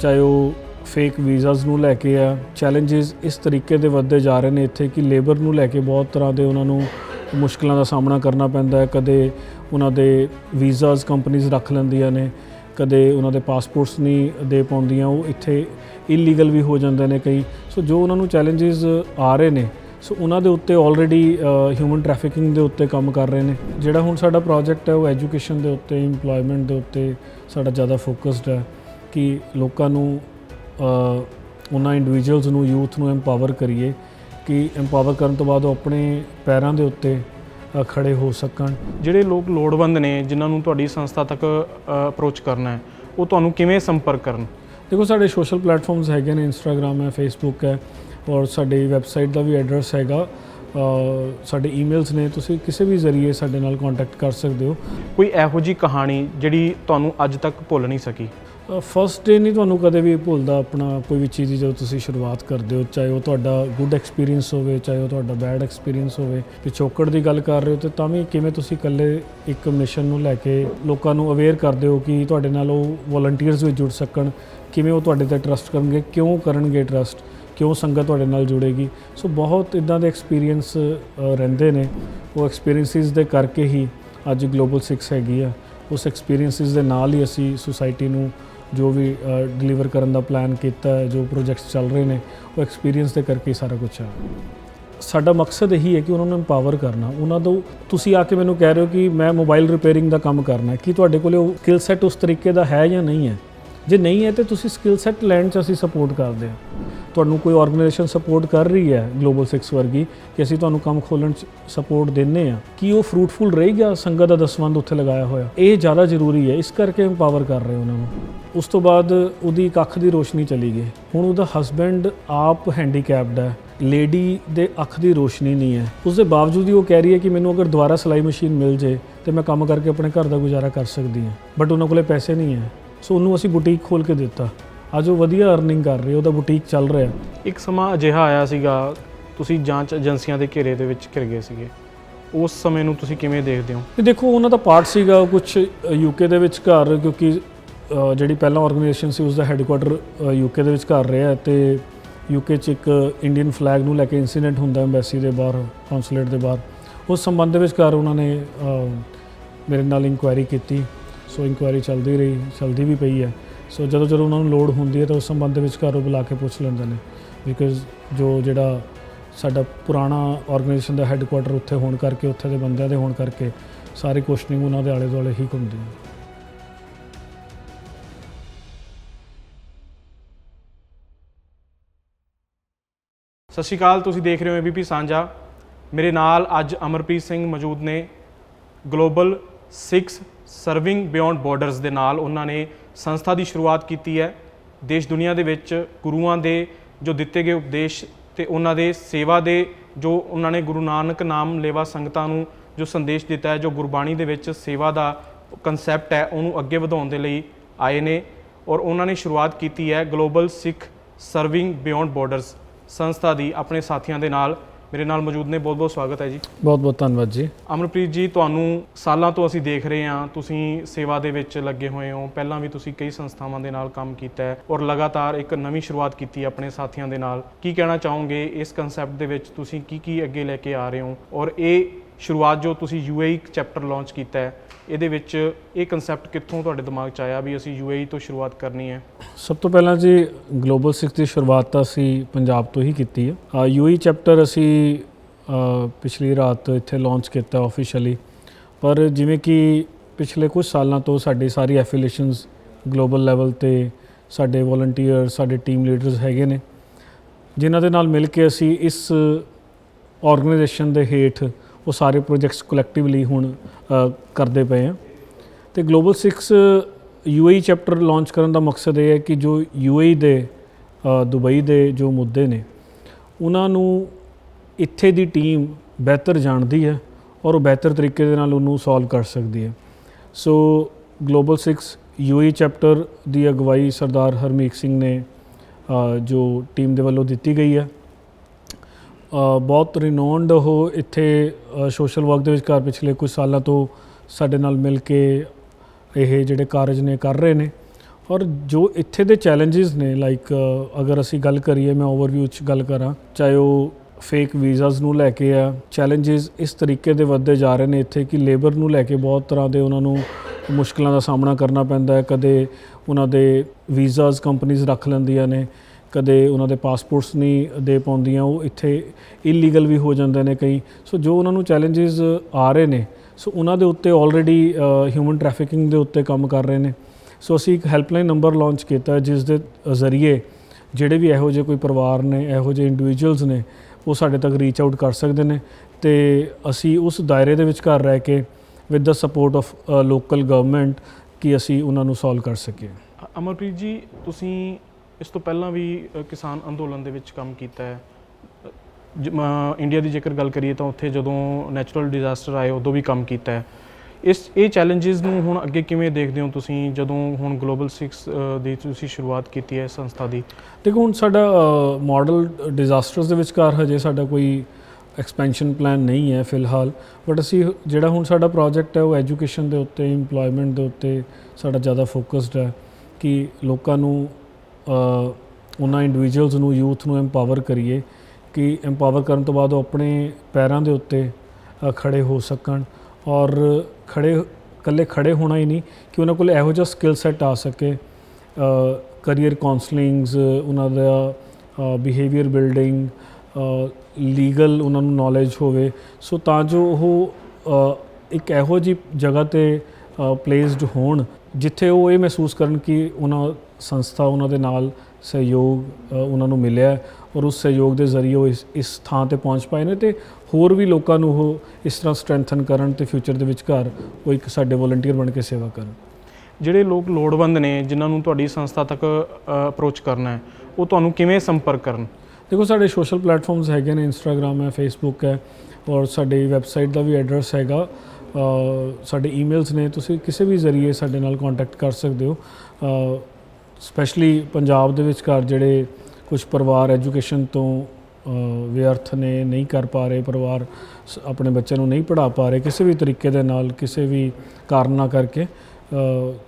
ਚਾਹੇ ਉਹ fake visas ਨੂੰ ਲੈ ਕੇ ਆ ਚੈਲੰਜਸ ਇਸ ਤਰੀਕੇ ਦੇ ਵੱਧਦੇ ਜਾ ਰਹੇ ਨੇ ਇੱਥੇ ਕਿ ਲੇਬਰ ਨੂੰ ਲੈ ਕੇ ਬਹੁਤ ਤਰ੍ਹਾਂ ਦੇ ਉਹਨਾਂ ਨੂੰ ਮੁਸ਼ਕਲਾਂ ਦਾ ਸਾਹਮਣਾ ਕਰਨਾ ਪੈਂਦਾ ਹੈ। ਕਦੇ ਉਹਨਾਂ ਦੇ ਵੀਜ਼ਾਸ ਕੰਪਨੀਆਂ ਰੱਖ ਲੈਂਦੀਆਂ ਨੇ, ਕਦੇ ਉਹਨਾਂ ਦੇ ਪਾਸਪੋਰਟਸ ਨਹੀਂ ਦੇ ਪਾਉਂਦੀਆਂ, ਉਹ ਇੱਥੇ ਇਲੀਗਲ ਵੀ ਹੋ ਜਾਂਦੇ ਨੇ ਕਈ। ਸੋ ਜੋ ਉਹਨਾਂ ਨੂੰ ਚੈਲੰਜਸ ਆ ਰਹੇ ਨੇ, ਸੋ ਉਹਨਾਂ ਦੇ ਉੱਤੇ ਆਲਰੇਡੀ ਹਿਊਮਨ ਟ੍ਰੈਫਿਕਿੰਗ ਦੇ ਉੱਤੇ ਕੰਮ ਕਰ ਰਹੇ ਨੇ। ਜਿਹੜਾ ਹੁਣ ਸਾਡਾ ਪ੍ਰੋਜੈਕਟ ਹੈ, ਉਹ ਐਜੂਕੇਸ਼ਨ ਦੇ ਉੱਤੇ, EMPLOYMENT ਦੇ ਉੱਤੇ ਸਾਡਾ ਜ਼ਿਆਦਾ ਫੋਕਸਡ ਹੈ। ਕਿ ਲੋਕਾਂ ਨੂੰ ਉਹਨਾਂ ਇੰਡੀਵਿਜੂਅਲਸ ਨੂੰ ਯੂਥ ਨੂੰ ਐਮਪਾਵਰ ਕਰੀਏ ਕਿ ਐਮਪਾਵਰ ਕਰਨ ਤੋਂ ਬਾਅਦ ਉਹ ਆਪਣੇ ਪੈਰਾਂ ਦੇ ਉੱਤੇ ਖੜੇ ਹੋ ਸਕਣ। ਜਿਹੜੇ ਲੋਕ ਲੋੜਵੰਦ ਨੇ ਜਿਨ੍ਹਾਂ ਨੂੰ ਤੁਹਾਡੀ ਸੰਸਥਾ ਤੱਕ ਅਪਰੋਚ ਕਰਨਾ ਹੈ ਉਹ ਤੁਹਾਨੂੰ ਕਿਵੇਂ ਸੰਪਰਕ ਕਰਨ? ਦੇਖੋ ਸਾਡੇ ਸੋਸ਼ਲ ਪਲੇਟਫਾਰਮਸ ਹੈਗੇ ਨੇ ਇੰਸਟਾਗ੍ਰam ਹੈ ਫੇਸਬੁੱਕ ਹੈ ਔਰ ਸਾਡੀ ਵੈਬਸਾਈਟ ਦਾ ਵੀ ਐਡਰੈਸ ਹੈਗਾ। ਸਾਡੇ ਈਮੇਲਸ ਨੇ ਤੁਸੀਂ ਕਿਸੇ ਵੀ ਜ਼ਰੀਏ ਸਾਡੇ ਨਾਲ ਕੰਟੈਕਟ ਕਰ ਸਕਦੇ ਹੋ। ਕੋਈ ਇਹੋ ਜੀ ਕਹਾਣੀ ਜਿਹੜੀ ਤੁਹਾਨੂੰ ਅੱਜ ਤੱਕ ਭੁੱਲ ਨਹੀਂ ਸਕੀ? ਫਸਟ ਡੇ ਨਹੀਂ ਤੁਹਾਨੂੰ ਕਦੇ ਵੀ ਭੁੱਲਦਾ ਆਪਣਾ ਕੋਈ ਵੀ ਚੀਜ਼ ਦੀ ਜਦੋਂ ਤੁਸੀਂ ਸ਼ੁਰੂਆਤ ਕਰਦੇ ਹੋ, ਚਾਹੇ ਉਹ ਤੁਹਾਡਾ ਗੁੱਡ ਐਕਸਪੀਰੀਅੰਸ ਹੋਵੇ, ਚਾਹੇ ਉਹ ਤੁਹਾਡਾ ਬੈਡ ਐਕਸਪੀਰੀਅੰਸ ਹੋਵੇ, ਪਿਛੋਕੜ ਦੀ ਗੱਲ ਕਰ ਰਹੇ ਹੋ ਤੇ ਤਾਂ ਵੀ ਕਿਵੇਂ ਤੁਸੀਂ ਇਕੱਲੇ ਇੱਕ ਮਿਸ਼ਨ ਨੂੰ ਲੈ ਕੇ ਲੋਕਾਂ ਨੂੰ ਅਵੇਅਰ ਕਰਦੇ ਹੋ ਕਿ ਤੁਹਾਡੇ ਨਾਲ ਉਹ ਵੋਲੰਟੀਅਰਸ ਵੀ ਜੁੜ ਸਕਣ, ਕਿਵੇਂ ਉਹ ਤੁਹਾਡੇ ਤੇ ਟਰਸਟ ਕਰਨਗੇ, ਕਿਉਂ ਕਰਨਗੇ ਟਰਸਟ ਕਿਉਂ ਸੰਗਤ ਤੁਹਾਡੇ ਨਾਲ ਜੁੜੇਗੀ? ਸੋ ਬਹੁਤ ਇਦਾਂ ਦੇ ਐਕਸਪੀਰੀਅੰਸ ਰਹਿੰਦੇ ਨੇ। ਉਹ ਐਕਸਪੀਰੀਐਂਸਿਸ ਦੇ ਕਰਕੇ ਹੀ ਅੱਜ ਗਲੋਬਲ 6 ਹੈਗੀ ਆ। ਉਸ ਐਕਸਪੀਰੀਐਂਸਿਸ ਦੇ ਨਾਲ ਹੀ ਅਸੀਂ ਸੁਸਾਇਟੀ ਨੂੰ ਜੋ ਵੀ ਡਿਲੀਵਰ ਕਰਨ ਦਾ ਪਲਾਨ ਕੀਤਾ ਹੈ, ਜੋ ਪ੍ਰੋਜੈਕਟਸ ਚੱਲ ਰਹੇ ਨੇ, ਉਹ ਐਕਸਪੀਰੀਅੰਸ ਦੇ ਕਰਕੇ ਸਾਰਾ ਕੁਝ ਆ। ਸਾਡਾ ਮਕਸਦ ਇਹੀ ਹੈ ਕਿ ਉਹਨਾਂ ਨੂੰ ਐਮਪਾਵਰ ਕਰਨਾ। ਉਹਨਾਂ ਤੋਂ ਤੁਸੀਂ ਆ ਕੇ ਮੈਨੂੰ ਕਹਿ ਰਹੇ ਹੋ ਕਿ ਮੈਂ ਮੋਬਾਈਲ ਰਿਪੇਅਰਿੰਗ ਦਾ ਕੰਮ ਕਰਨਾ ਹੈ। ਕੀ ਤੁਹਾਡੇ ਕੋਲੇ ਉਹ ਸਕਿੱਲ ਸੈਟ ਉਸ ਤਰੀਕੇ ਦਾ ਹੈ ਜਾਂ ਨਹੀਂ ਹੈ? ਜੇ ਨਹੀਂ ਹੈ ਤੇ ਤੁਸੀਂ ਸਕਿੱਲ ਸੈਟ ਲੈਣ 'ਚ ਅਸੀਂ ਸਪੋਰਟ ਕਰਦੇ ਹਾਂ। ਤੁਹਾਨੂੰ ਕੋਈ ਆਰਗੇਨਾਈਜੇਸ਼ਨ ਸਪੋਰਟ ਕਰ ਰਹੀ ਹੈ ਗਲੋਬਲ 6 ਵਰਗੀ ਕਿ ਅਸੀਂ ਤੁਹਾਨੂੰ ਕੰਮ ਖੋਲਣ 'ਚ ਸਪੋਰਟ ਦਿੰਨੇ ਆ ਕੀ ਉਹ ਫਰੂਟਫੁਲ ਰਹੇਗਾ ਸੰਗਤ ਦਾ ਦਸਵੰਦ ਉੱਥੇ ਲਗਾਇਆ ਹੋਇਆ? ਇਹ ਜ਼ਿਆਦਾ ਜ਼ਰੂਰੀ ਹੈ, ਇਸ ਕਰਕੇ ਇੰਪਾਵਰ ਕਰ ਰਹੇ ਉਹਨਾਂ ਨੂੰ। ਉਸ ਤੋਂ ਬਾਅਦ ਉਹਦੀ ਇੱਕ ਅੱਖ ਦੀ ਰੋਸ਼ਨੀ ਚਲੀ ਗਈ। ਹੁਣ ਉਹਦਾ ਹਸਬੈਂਡ ਆਪ ਹੈਂਡੀਕੈਪਡ ਹੈ ਲੇਡੀ ਦੇ ਅੱਖ ਦੀ ਰੋਸ਼ਨੀ ਨਹੀਂ ਹੈ। ਉਸ ਦੇ ਬਾਵਜੂਦ ਹੀ ਉਹ ਕਹਿ ਰਹੀ ਹੈ ਕਿ ਮੈਨੂੰ ਅਗਰ ਦੁਬਾਰਾ ਸਿਲਾਈ ਮਸ਼ੀਨ ਮਿਲ ਜੇ ਤੇ ਮੈਂ ਕੰਮ ਕਰਕੇ ਆਪਣੇ ਘਰ ਦਾ ਗੁਜ਼ਾਰਾ ਕਰ ਸਕਦੀ ਹਾਂ। ਬਟ ਉਹਨਾਂ ਕੋਲੇ ਪੈਸੇ ਨਹੀਂ ਹੈ। ਸੋ ਉਹਨੂੰ ਅਸੀਂ ਬੁਟੀਕ ਖੋਲ ਕੇ ਦਿੱਤਾ। ਅੱਜ ਉਹ ਵਧੀਆ ਅਰਨਿੰਗ ਕਰ ਰਹੀ, ਉਹਦਾ ਬੁਟੀਕ ਚੱਲ ਰਿਹਾ। ਇੱਕ ਸਮਾਂ ਅਜਿਹਾ ਆਇਆ ਸੀਗਾ, ਤੁਸੀਂ ਜਾਂਚ ਏਜੰਸੀਆਂ ਦੇ ਘੇਰੇ ਦੇ ਵਿੱਚ ਘਿਰ ਗਏ ਸੀਗੇ। ਉਸ ਸਮੇਂ ਨੂੰ ਤੁਸੀਂ ਕਿਵੇਂ ਦੇਖਦੇ ਹੋ? ਇਹ ਦੇਖੋ, ਉਹਨਾਂ ਦਾ ਪਾਰਟ ਸੀਗਾ ਕੁਝ ਯੂਕੇ ਦੇ ਵਿੱਚ ਘਰ, ਕਿਉਂਕਿ ਜਿਹੜੀ ਪਹਿਲਾਂ ਆਰਗੇਨਾਈਜੇਸ਼ਨ ਸੀ ਉਸ ਦਾ ਹੈੱਡਕੁਆਟਰ ਯੂਕੇ ਦੇ ਵਿੱਚ ਘਰ ਰਿਹਾ ਤੇ ਯੂਕੇ 'ਚ ਇੱਕ ਇੰਡੀਅਨ ਫਲੈਗ ਨੂੰ ਲੈ ਕੇ ਇਨਸੀਡੈਂਟ ਹੁੰਦਾ ਐਮਬੈਸੀ ਦੇ ਬਾਹਰ ਕੌਂਸੂਲੇਟ ਦੇ ਬਾਹਰ। ਉਸ ਸੰਬੰਧ ਦੇ ਵਿੱਚ ਘਰ ਉਹਨਾਂ ਨੇ ਮੇਰੇ ਨਾਲ ਇਨਕੁਆਇਰੀ ਕੀਤੀ। ਸੋ ਇਨਕੁਆਇਰੀ ਚੱਲਦੀ ਰਹੀ, ਚੱਲਦੀ ਵੀ ਪਈ ਹੈ। ਸੋ ਜਦੋਂ ਜਦੋਂ ਉਹਨਾਂ ਨੂੰ ਲੋੜ ਹੁੰਦੀ ਹੈ ਤਾਂ ਉਸ ਸੰਬੰਧ ਦੇ ਵਿੱਚ ਘਰੋਂ ਬੁਲਾ ਕੇ ਪੁੱਛ ਲੈਂਦੇ ਨੇ। ਬਿਕਾਜ਼ ਜੋ ਜਿਹੜਾ ਸਾਡਾ ਪੁਰਾਣਾ ਆਰਗੇਨਾਈਜੇਸ਼ਨ ਦਾ ਹੈੱਡਕੁਆਟਰ ਉੱਥੇ ਹੋਣ ਕਰਕੇ, ਉੱਥੇ ਦੇ ਬੰਦਿਆਂ ਦੇ ਹੋਣ ਕਰਕੇ, ਸਾਰੀ ਕੁਐਸਚਨਿੰਗ ਉਹਨਾਂ ਦੇ ਆਲੇ ਦੁਆਲੇ ਹੀ ਘੁੰਮਦੀ ਹੈ। ਸਤਿ ਸ਼੍ਰੀ ਅਕਾਲ, ਤੁਸੀਂ ਦੇਖ ਰਹੇ ਹੋ ਏਬੀਪੀ ਸਾਂਝਾ। ਮੇਰੇ ਨਾਲ ਅੱਜ ਅਮਰਪ੍ਰੀਤ ਸਿੰਘ ਮੌਜੂਦ ਨੇ। ਗਲੋਬਲ 6 ਸਰਵਿੰਗ ਬਿਯੋਂਡ ਬਾਰਡਰਸ ਦੇ ਨਾਲ ਉਹਨਾਂ ਨੇ ਸੰਸਥਾ ਦੀ ਸ਼ੁਰੂਆਤ ਕੀਤੀ ਹੈ। ਦੇਸ਼ ਦੁਨੀਆ ਦੇ ਵਿੱਚ ਗੁਰੂਆਂ ਦੇ ਜੋ ਦਿੱਤੇ ਗਏ ਉਪਦੇਸ਼ ਤੇ ਉਹਨਾਂ ਦੇ ਸੇਵਾ ਦੇ ਜੋ ਉਹਨਾਂ ਨੇ ਗੁਰੂ ਨਾਨਕ ਨਾਮ ਲੇਵਾ ਸੰਗਤਾਂ ਨੂੰ ਜੋ ਸੰਦੇਸ਼ ਦਿੱਤਾ ਹੈ, ਜੋ ਗੁਰਬਾਣੀ ਦੇ ਵਿੱਚ ਸੇਵਾ ਦਾ ਕਨਸੈਪਟ ਹੈ, ਉਹਨੂੰ ਅੱਗੇ ਵਧਾਉਣ ਦੇ ਲਈ ਆਏ ਨੇ ਔਰ ਉਹਨਾਂ ਨੇ ਸ਼ੁਰੂਆਤ ਕੀਤੀ ਹੈ global Sikh serving beyond borders ਸੰਸਥਾ ਦੀ ਆਪਣੇ ਸਾਥੀਆਂ ਦੇ ਨਾਲ। ਮੇਰੇ ਨਾਲ ਮੌਜੂਦ ਨੇ। ਬਹੁਤ ਬਹੁਤ ਸਵਾਗਤ ਹੈ ਜੀ। ਬਹੁਤ ਬਹੁਤ ਧੰਨਵਾਦ ਜੀ। ਅਮਰਪ੍ਰੀਤ ਜੀ ਤੁਹਾਨੂੰ ਸਾਲਾਂ ਤੋਂ ਅਸੀਂ ਦੇਖ ਰਹੇ ਹਾਂ। ਤੁਸੀਂ ਸੇਵਾ ਦੇ ਵਿੱਚ ਲੱਗੇ ਹੋਏ ਹੋ। ਪਹਿਲਾਂ ਵੀ ਤੁਸੀਂ ਕਈ ਸੰਸਥਾਵਾਂ ਦੇ ਨਾਲ ਕੰਮ ਕੀਤਾ ਹੈ ਔਰ ਲਗਾਤਾਰ ਇੱਕ ਨਵੀਂ ਸ਼ੁਰੂਆਤ ਕੀਤੀ ਆਪਣੇ ਸਾਥੀਆਂ ਦੇ ਨਾਲ। ਕੀ ਕਹਿਣਾ ਚਾਹੋਗੇ? ਇਸ ਕਨਸੈਪਟ ਦੇ ਵਿੱਚ ਤੁਸੀਂ ਕੀ ਕੀ ਅੱਗੇ ਲੈ ਕੇ ਆ ਰਹੇ ਹੋ? ਔਰ ਇਹ ਸ਼ੁਰੂਆਤ ਜੋ ਤੁਸੀਂ UAE ਚੈਪਟਰ ਲਾਂਚ ਕੀਤਾ ਹੈ, ਇਹਦੇ ਵਿੱਚ ਇਹ ਕਨਸੈਪਟ ਕਿੱਥੋਂ ਤੁਹਾਡੇ ਦਿਮਾਗ 'ਚ ਆਇਆ ਵੀ ਅਸੀਂ UAE ਤੋਂ ਸ਼ੁਰੂਆਤ ਕਰਨੀ ਹੈ? ਸਭ ਤੋਂ ਪਹਿਲਾਂ ਜੀ ਗਲੋਬਲ 6 ਦੀ ਸ਼ੁਰੂਆਤ ਤਾਂ ਅਸੀਂ ਪੰਜਾਬ ਤੋਂ ਹੀ ਕੀਤੀ ਹੈ। ਯੂਈ ਚੈਪਟਰ ਅਸੀਂ ਪਿਛਲੀ ਰਾਤ ਇੱਥੇ ਲਾਂਚ ਕੀਤਾ ਆਫੀਸ਼ੀਅਲੀ ਪਰ ਜਿਵੇਂ ਕਿ ਪਿਛਲੇ ਕੁਝ ਸਾਲਾਂ ਤੋਂ ਸਾਡੇ ਸਾਰੀ ਐਫੀਲੀਏਸ਼ਨਸ ਗਲੋਬਲ ਲੈਵਲ ਤੇ ਸਾਡੇ ਵੋਲੰਟੀਅਰ ਸਾਡੇ ਟੀਮ ਲੀਡਰਸ ਹੈਗੇ ਨੇ। ਜਿਨ੍ਹਾਂ ਦੇ ਨਾਲ ਮਿਲ ਕੇ ਅਸੀਂ ਇਸ ਆਰਗੇਨਾਈਜੇਸ਼ਨ ਦੇ ਹੇਠ ਉਹ ਸਾਰੇ ਪ੍ਰੋਜੈਕਟਸ ਕਲੈਕਟਿਵਲੀ ਹੁਣ ਕਰਦੇ ਪਏ ਹਾਂ ਤੇ ਗਲੋਬਲ 6 UAE ਚੈਪਟਰ ਲਾਂਚ ਕਰਨ ਦਾ ਮਕਸਦ ਇਹ ਹੈ ਕਿ ਜੋ UAE ਦੇ ਦੁਬਈ ਦੇ ਜੋ ਮੁੱਦੇ ਨੇ, ਉਹਨਾਂ ਨੂੰ ਇੱਥੇ ਦੀ ਟੀਮ ਬਿਹਤਰ ਜਾਣਦੀ ਹੈ ਔਰ ਉਹ ਬਿਹਤਰ ਤਰੀਕੇ ਦੇ ਨਾਲ ਉਹਨੂੰ ਸੋਲਵ ਕਰ ਸਕਦੀ ਹੈ। ਸੋ ਗਲੋਬਲ 6 UAE ਚੈਪਟਰ ਦੀ ਅਗਵਾਈ ਸਰਦਾਰ ਹਰਮੀਤ ਸਿੰਘ ਨੇ ਜੋ ਟੀਮ ਦੇ ਵੱਲੋਂ ਦਿੱਤੀ ਗਈ ਹੈ। ਬਹੁਤ ਰਿਨੋਨਡ ਉਹ ਇੱਥੇ ਸੋਸ਼ਲ ਵਰਕ ਦੇ ਵਿੱਚ ਕਰ ਪਿਛਲੇ ਕੁਝ ਸਾਲਾਂ ਤੋਂ ਸਾਡੇ ਨਾਲ ਮਿਲ ਕੇ ਇਹ ਜਿਹੜੇ ਕਾਰਜ ਨੇ ਕਰ ਰਹੇ ਨੇ। ਔਰ ਜੋ ਇੱਥੇ ਦੇ ਚੈਲੰਜਸ ਨੇ ਲਾਈਕ ਅਗਰ ਅਸੀਂ ਗੱਲ ਕਰੀਏ, ਮੈਂ ਓਵਰਵਿਊ ਚ ਗੱਲ ਕਰਾਂ, ਚਾਹੇ ਉਹ ਫੇਕ ਵੀਜ਼ਾਸ ਨੂੰ ਲੈ ਕੇ ਆ ਚੈਲੰਜਸ ਇਸ ਤਰੀਕੇ ਦੇ ਵੱਧਦੇ ਜਾ ਰਹੇ ਨੇ ਇੱਥੇ ਕਿ ਲੇਬਰ ਨੂੰ ਲੈ ਕੇ ਬਹੁਤ ਤਰ੍ਹਾਂ ਦੇ ਉਹਨਾਂ ਨੂੰ ਮੁਸ਼ਕਲਾਂ ਦਾ ਸਾਹਮਣਾ ਕਰਨਾ ਪੈਂਦਾ ਹੈ। ਕਦੇ ਉਹਨਾਂ ਦੇ ਵੀਜ਼ਾਸ ਕੰਪਨੀਆਂ ਰੱਖ ਲੈਂਦੀਆਂ ਨੇ ਕਦੇ ਉਹਨਾਂ ਦੇ ਪਾਸਪੋਰਟਸ ਨਹੀਂ ਦੇ ਪਾਉਂਦੀਆਂ, ਉਹ ਇੱਥੇ ਇਲੀਗਲ ਵੀ ਹੋ ਜਾਂਦੇ ਨੇ ਕਈ। ਸੋ ਜੋ ਉਹਨਾਂ ਨੂੰ ਚੈਲੰਜਸ ਆ ਰਹੇ ਨੇ ਸੋ ਉਹਨਾਂ ਦੇ ਉੱਤੇ ਆਲਰੇਡੀ ਹਿਊਮਨ ਟ੍ਰੈਫਿਕਿੰਗ ਦੇ ਉੱਤੇ ਕੰਮ ਕਰ ਰਹੇ ਨੇ। ਸੋ ਅਸੀਂ ਇੱਕ ਹੈਲਪਲਾਈਨ ਨੰਬਰ ਲਾਂਚ ਕੀਤਾ, ਜਿਸ ਦੇ ਜ਼ਰੀਏ ਜਿਹੜੇ ਵੀ ਇਹੋ ਜਿਹੇ ਕੋਈ ਪਰਿਵਾਰ ਨੇ, ਇਹੋ ਜਿਹੇ ਇੰਡੀਵਿਜੂਅਲਸ ਨੇ, ਉਹ ਸਾਡੇ ਤੱਕ ਰੀਚ ਆਊਟ ਕਰ ਸਕਦੇ ਨੇ। ਤੇ ਅਸੀਂ ਉਸ ਦਾਇਰੇ ਦੇ ਵਿੱਚ ਘਰ ਰਹਿ ਕੇ with the support of local government ਕਿ ਅਸੀਂ ਉਹਨਾਂ ਨੂੰ ਸੋਲਵ ਕਰ ਸਕੀਏ। ਅਮਰਪ੍ਰੀਤ ਜੀ, ਤੁਸੀਂ ਇਸ ਤੋਂ ਪਹਿਲਾਂ ਵੀ ਕਿਸਾਨ ਅੰਦੋਲਨ ਦੇ ਵਿੱਚ ਕੰਮ ਕੀਤਾ ਹੈ। ਜ- ਇੰਡੀਆ ਦੀ ਜੇਕਰ ਗੱਲ ਕਰੀਏ ਤਾਂ ਉੱਥੇ ਜਦੋਂ ਨੈਚੁਰਲ ਡਿਜ਼ਾਸਟਰ ਆਏ, ਉਦੋਂ ਵੀ ਕੰਮ ਕੀਤਾ ਹੈ। ਇਸ, ਇਹ ਚੈਲੰਜਸ ਨੂੰ ਹੁਣ ਅੱਗੇ ਕਿਵੇਂ ਦੇਖਦੇ ਹੋ ਤੁਸੀਂ, ਜਦੋਂ ਹੁਣ ਗਲੋਬਲ 6 ਦੀ ਤੁਸੀਂ ਸ਼ੁਰੂਆਤ ਕੀਤੀ ਹੈ ਸੰਸਥਾ ਦੀ? ਦੇਖੋ, ਹੁਣ ਸਾਡਾ ਮਾਡਲ ਡਿਜ਼ਾਸਟਰਸ ਦੇ ਵਿਚਕਾਰ ਹਜੇ ਸਾਡਾ ਕੋਈ ਐਕਸਪੈਂਸ਼ਨ ਪਲਾਨ ਨਹੀਂ ਹੈ ਫਿਲਹਾਲ। ਬਟ ਅਸੀਂ ਜਿਹੜਾ ਹੁਣ ਸਾਡਾ ਪ੍ਰੋਜੈਕਟ ਹੈ, ਉਹ ਐਜੂਕੇਸ਼ਨ ਦੇ ਉੱਤੇ, EMPLOYMENT ਦੇ ਉੱਤੇ ਸਾਡਾ ਜ਼ਿਆਦਾ ਫੋਕਸਡ ਹੈ ਕਿ ਲੋਕਾਂ ਨੂੰ ਉਹਨਾਂ ਇੰਡੀਵਿਜੂਅਲਸ ਨੂੰ ਯੂਥ ਨੂੰ ਐਮਪਾਵਰ ਕਰੀਏ ਕਿ ਐਮਪਾਵਰ ਕਰਨ ਤੋਂ ਬਾਅਦ ਉਹ ਆਪਣੇ ਪੈਰਾਂ ਦੇ ਉੱਤੇ ਅ, ਖੜੇ ਹੋ ਸਕਣ ਔਰ ਖੜੇ ਇਕੱਲੇ ਖੜੇ ਹੋਣਾ ਹੀ ਨਹੀਂ ਕਿ ਉਹਨਾਂ ਕੋਲ ਇਹੋ ਜਿਹਾ ਸਕਿੱਲ ਸੈੱਟ ਆ ਸਕੇ ਕਰੀਅਰ ਕਾਉਂਸਲਿੰਗਸ ਉਹਨਾਂ ਦਾ ਬਿਹੇਵੀਅਰ ਬਿਲਡਿੰਗ ਲੀਗਲ ਉਹਨਾਂ ਨੂੰ ਨੌਲੇਜ ਹੋਵੇ। ਸੋ ਤਾਂ ਜੋ ਉਹ ਇੱਕ ਇਹੋ ਜੀ ਜਗ੍ਹਾ ਤੇ ਪਲੇਸਡ ਹੋਣ ਜਿੱਥੇ ਉਹ ਇਹ ਮਹਿਸੂਸ ਕਰਨ ਕਿ ਉਹਨਾਂ ਸੰਸਥਾ ਉਹਨਾਂ ਦੇ ਨਾਲ ਸਹਿਯੋਗ ਉਹਨਾਂ ਨੂੰ ਮਿਲਿਆ ਔਰ ਉਸ ਸਹਿਯੋਗ ਦੇ ਜ਼ਰੀਏ ਉਹ ਇਸ ਇਸ ਥਾਂ ਤੇ ਪਹੁੰਚ ਪਾਏ ਨੇ ਤੇ ਹੋਰ ਵੀ ਲੋਕਾਂ ਨੂੰ ਉਹ ਇਸ ਤਰ੍ਹਾਂ ਸਟਰੈਂਥਨ ਕਰਨ ਤੇ ਫਿਊਚਰ ਦੇ ਵਿੱਚ ਘਰ ਉਹ ਇੱਕ ਸਾਡੇ ਵੋਲੰਟੀਅਰ ਬਣ ਕੇ ਸੇਵਾ ਕਰਨ। ਜਿਹੜੇ ਲੋਕ ਲੋੜਵੰਦ ਨੇ ਜਿਨ੍ਹਾਂ ਨੂੰ ਤੁਹਾਡੀ ਸੰਸਥਾ ਤੱਕ ਅਪਰੋਚ ਕਰਨਾ ਹੈ ਉਹ ਤੁਹਾਨੂੰ ਕਿਵੇਂ ਸੰਪਰਕ ਕਰਨ? ਦੇਖੋ ਸਾਡੇ ਸੋਸ਼ਲ ਪਲੇਟਫਾਰਮਸ ਹੈਗੇ ਨੇ ਇੰਸਟਾਗ੍ਰam ਹੈ ਫੇਸਬੁੱਕ ਹੈ ਔਰ ਸਾਡੀ ਵੈਬਸਾਈਟ ਦਾ ਵੀ ਐਡਰੈਸ ਹੈਗਾ। ਸਾਡੇ ਈਮੇਲਸ ਨੇ, ਤੁਸੀਂ ਕਿਸੇ ਵੀ ਜ਼ਰੀਏ ਸਾਡੇ ਨਾਲ ਕੰਟੈਕਟ ਕਰ ਸਕਦੇ ਹੋ। ਸਪੈਸ਼ਲੀ ਪੰਜਾਬ ਦੇ ਵਿਚਕਾਰ ਜਿਹੜੇ ਕੁਝ ਪਰਿਵਾਰ ਐਜੂਕੇਸ਼ਨ ਤੋਂ ਵਿਅਰਥ ਨੇ, ਨਹੀਂ ਕਰ ਪਾ ਰਹੇ, ਪਰਿਵਾਰ ਆਪਣੇ ਬੱਚਿਆਂ ਨੂੰ ਨਹੀਂ ਪੜ੍ਹਾ ਪਾ ਰਹੇ, ਕਿਸੇ ਵੀ ਤਰੀਕੇ ਦੇ ਨਾਲ, ਕਿਸੇ ਵੀ ਕਾਰਨ ਨਾਲ ਕਰਕੇ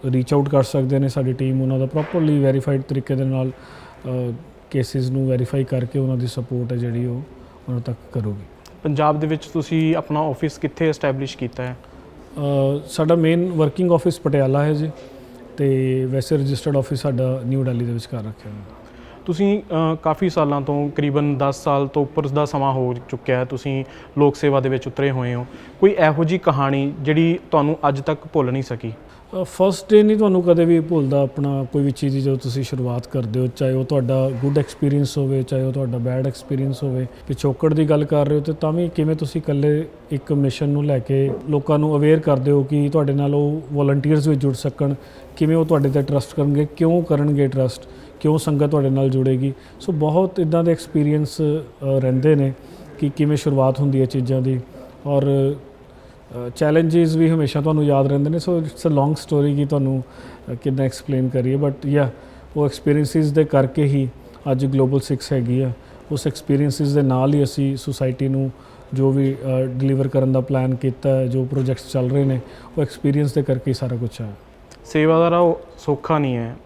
ਰੀਚ ਆਊਟ ਕਰ ਸਕਦੇ ਨੇ ਸਾਡੀ ਟੀਮ ਉਹਨਾਂ ਦਾ ਪ੍ਰੋਪਰਲੀ ਵੈਰੀਫਾਈਡ ਤਰੀਕੇ ਦੇ ਨਾਲ ਕੇਸਿਸ ਨੂੰ ਵੈਰੀਫਾਈ ਕਰਕੇ ਉਹਨਾਂ ਦੀ ਸਪੋਰਟ ਹੈ ਜਿਹੜੀ ਉਹ ਉਹਨਾਂ ਤੱਕ ਕਰੂਗੀ। ਪੰਜਾਬ ਦੇ ਵਿੱਚ ਤੁਸੀਂ ਆਪਣਾ ਆਫਿਸ ਕਿੱਥੇ ਐਸਟੈਬਲਿਸ਼ ਕੀਤਾ ਹੈ? ਸਾਡਾ ਮੇਨ ਵਰਕਿੰਗ ਆਫਿਸ ਪਟਿਆਲਾ ਹੈ ਜੀ ਤੇ ਵੈਸੇ ਰਜਿਸਟਰਡ ਆਫਿਸ ਸਾਡਾ ਨਿਊ ਦਿੱਲੀ ਦੇ ਵਿੱਚ ਕਰ ਰੱਖਿਆ ਹੋਇਆ। ਤੁਸੀਂ ਕਾਫੀ ਸਾਲਾਂ ਤੋਂ ਕਰੀਬਨ 10 ਸਾਲ ਤੋਂ ਉੱਪਰ ਦਾ ਸਮਾਂ ਹੋ ਚੁੱਕਿਆ ਹੈ। ਤੁਸੀਂ ਲੋਕ ਸੇਵਾ ਦੇ ਵਿੱਚ ਉਤਰੇ ਹੋਏ ਹੋ। ਕੋਈ ਇਹੋ ਜੀ ਕਹਾਣੀ ਜਿਹੜੀ ਤੁਹਾਨੂੰ ਅੱਜ ਤੱਕ ਭੁੱਲ ਨਹੀਂ ਸਕੀ? ਫਸਟ ਡੇ ਨਹੀਂ ਤੁਹਾਨੂੰ ਕਦੇ ਵੀ ਭੁੱਲਦਾ ਆਪਣਾ ਕੋਈ ਵੀ ਚੀਜ਼ ਦੀ ਜਦੋਂ ਤੁਸੀਂ ਸ਼ੁਰੂਆਤ ਕਰਦੇ ਹੋ, ਚਾਹੇ ਉਹ ਤੁਹਾਡਾ ਗੁੱਡ ਐਕਸਪੀਰੀਅੰਸ ਹੋਵੇ, ਚਾਹੇ ਉਹ ਤੁਹਾਡਾ ਬੈਡ ਐਕਸਪੀਰੀਅੰਸ ਹੋਵੇ ਪਿਛੋਕੜ ਦੀ ਗੱਲ ਕਰ ਰਹੇ ਹੋ ਤੇ ਤਾਂ ਵੀ ਕਿਵੇਂ ਤੁਸੀਂ ਇਕੱਲੇ ਇੱਕ ਮਿਸ਼ਨ ਨੂੰ ਲੈ ਕੇ ਲੋਕਾਂ ਨੂੰ ਅਵੇਅਰ ਕਰਦੇ ਹੋ ਕਿ ਤੁਹਾਡੇ ਨਾਲ ਉਹ ਵੋਲੰਟੀਅਰਸ ਵੀ ਜੁੜ ਸਕਣ, ਕਿਵੇਂ ਉਹ ਤੁਹਾਡੇ ਤੇ ਟਰਸਟ ਕਰਨਗੇ, ਕਿਉਂ ਕਰਨਗੇ ਟਰਸਟ ਕਿਉਂ ਸੰਗਤ ਤੁਹਾਡੇ ਨਾਲ ਜੁੜੇਗੀ? ਸੋ ਬਹੁਤ ਇਦਾਂ ਦੇ ਐਕਸਪੀਰੀਅੰਸ ਰਹਿੰਦੇ ਨੇ ਕਿ ਕਿਵੇਂ ਸ਼ੁਰੂਆਤ ਹੁੰਦੀ ਹੈ ਚੀਜ਼ਾਂ ਦੀ ਔਰ ਚੈਲੰਜਸ ਵੀ ਹਮੇਸ਼ਾ ਤੁਹਾਨੂੰ ਯਾਦ ਰਹਿੰਦੇ ਨੇ so it's a long story ਕਿ ਤੁਹਾਨੂੰ ਅ, ਕਿੱਦਾਂ ਐਕਸਪਲੇਨ ਕਰੀਏ ਬਟ ਯਾ ਉਹ ਐਕਸਪੀਰੀਐਂਸਿਸ ਦੇ ਕਰਕੇ ਹੀ ਅੱਜ ਗਲੋਬਲ 6 ਹੈਗੀ ਆ। ਉਸ ਐਕਸਪੀਰੀਐਂਸਿਸ ਦੇ ਨਾਲ ਹੀ ਅਸੀਂ ਸੁਸਾਇਟੀ ਨੂੰ ਜੋ ਵੀ ਡਿਲੀਵਰ ਕਰਨ ਦਾ ਪਲਾਨ ਕੀਤਾ ਜੋ ਪ੍ਰੋਜੈਕਟਸ ਚੱਲ ਰਹੇ ਨੇ ਉਹ ਐਕਸਪੀਰੀਐਂਸ ਦੇ ਕਰਕੇ ਹੀ ਸਾਰਾ ਕੁਝ ਹੈ ਸੇਵਾਦਾਰਾ ਦਾ ਸੌਖਾ ਨਹੀਂ ਹੈ।